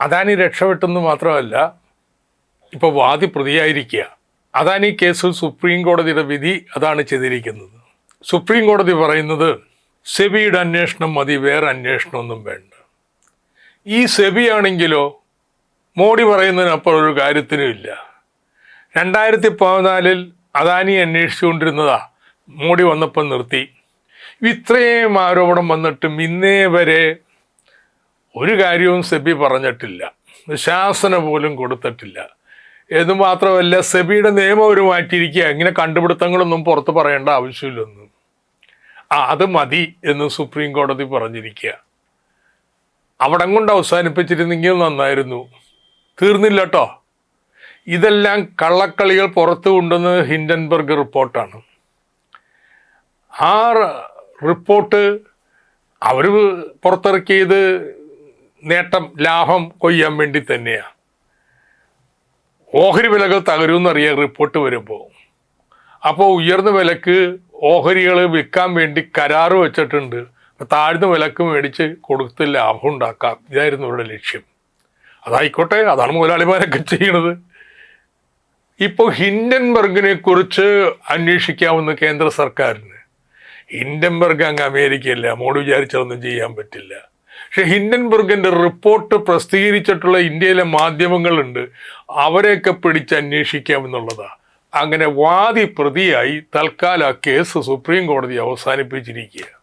അദാനി രക്ഷപ്പെട്ടെന്ന് മാത്രമല്ല ഇപ്പോൾ വാദി പ്രതിയായിരിക്കുക. അദാനി കേസിൽ സുപ്രീം കോടതിയുടെ വിധി അതാണ് ചെയ്തിരിക്കുന്നത്. സുപ്രീം കോടതി പറയുന്നത് സെബിയുടെ അന്വേഷണം മതി വേറെ അന്വേഷണമൊന്നും വേണ്ട. ഈ സെബി ആണെങ്കിലോ മോഡി പറയുന്നതിനപ്പുറം ഒരു കാര്യത്തിനുമില്ല രണ്ടായിരത്തി പതിനാലിൽ അദാനി അന്വേഷിച്ചുകൊണ്ടിരുന്നതാ മോഡി വന്നപ്പം നിർത്തി. ഇത്രയും ആരോപണം വന്നിട്ടും ഇന്നേ വരെ ഒരു കാര്യവും സെബി പറഞ്ഞിട്ടില്ല. ശാസന പോലും കൊടുത്തിട്ടില്ല. എന്ന് മാത്രമല്ല സെബിയുടെ നിയമം ഒരു മാറ്റിയിരിക്കുക. ഇങ്ങനെ കണ്ടുപിടുത്തങ്ങളൊന്നും പുറത്ത് പറയേണ്ട ആവശ്യമില്ലെന്നും. ആ അത് മതി എന്ന് സുപ്രീം കോടതി പറഞ്ഞിരിക്കുക. അവിടം കൊണ്ട് അവസാനിപ്പിച്ചിരുന്നെങ്കിൽ നന്നായിരുന്നു. തീർന്നില്ല കേട്ടോ ഇതെല്ലാം കള്ളക്കളികൾ പുറത്തു കൊണ്ടുവന്ന് ഹിൻഡൻബർഗ് റിപ്പോർട്ടാണ്. ആ റിപ്പോർട്ട് അവർ പുറത്തിറക്കിയത് നേട്ടം ലാഭം കൊയ്യാൻ വേണ്ടി തന്നെയാണ് ഓഹരി വിലകൾ തകരുമെന്നറിയ റിപ്പോർട്ട് വരുമ്പോൾ അപ്പോൾ ഉയർന്ന വിലക്ക് ഓഹരികൾ വിൽക്കാൻ വേണ്ടി കരാറ് വെച്ചിട്ടുണ്ട്. താഴ്ന്ന വിലക്ക് മേടിച്ച് കൊടുത്ത് ലാഭം ഉണ്ടാക്കാം. ഇതായിരുന്നു ഇവരുടെ ലക്ഷ്യം. അതായിക്കോട്ടെ അതാണ് മുതലാളിമാരൊക്കെ ചെയ്യണത്. ഇപ്പോൾ ഹിൻഡൻബർഗിനെ കുറിച്ച് അന്വേഷിക്കാവുന്ന കേന്ദ്ര സർക്കാരിന്. ഹിൻഡൻബർഗ് അങ്ങ് അമേരിക്കയല്ല? മോഡി വിചാരിച്ചതൊന്നും ചെയ്യാൻ പറ്റില്ല. പക്ഷെ ഹിൻഡൻബർഗിന്റെ റിപ്പോർട്ട് പ്രസിദ്ധീകരിച്ചിട്ടുള്ള ഇന്ത്യയിലെ മാധ്യമങ്ങളുണ്ട്. അവരെയൊക്കെ പിടിച്ച് അന്വേഷിക്കാമെന്നുള്ളതാണ് അങ്ങനെ വാദി പ്രതിയായി തൽക്കാല കേസ് സുപ്രീം കോടതി അവസാനിപ്പിച്ചിരിക്കുക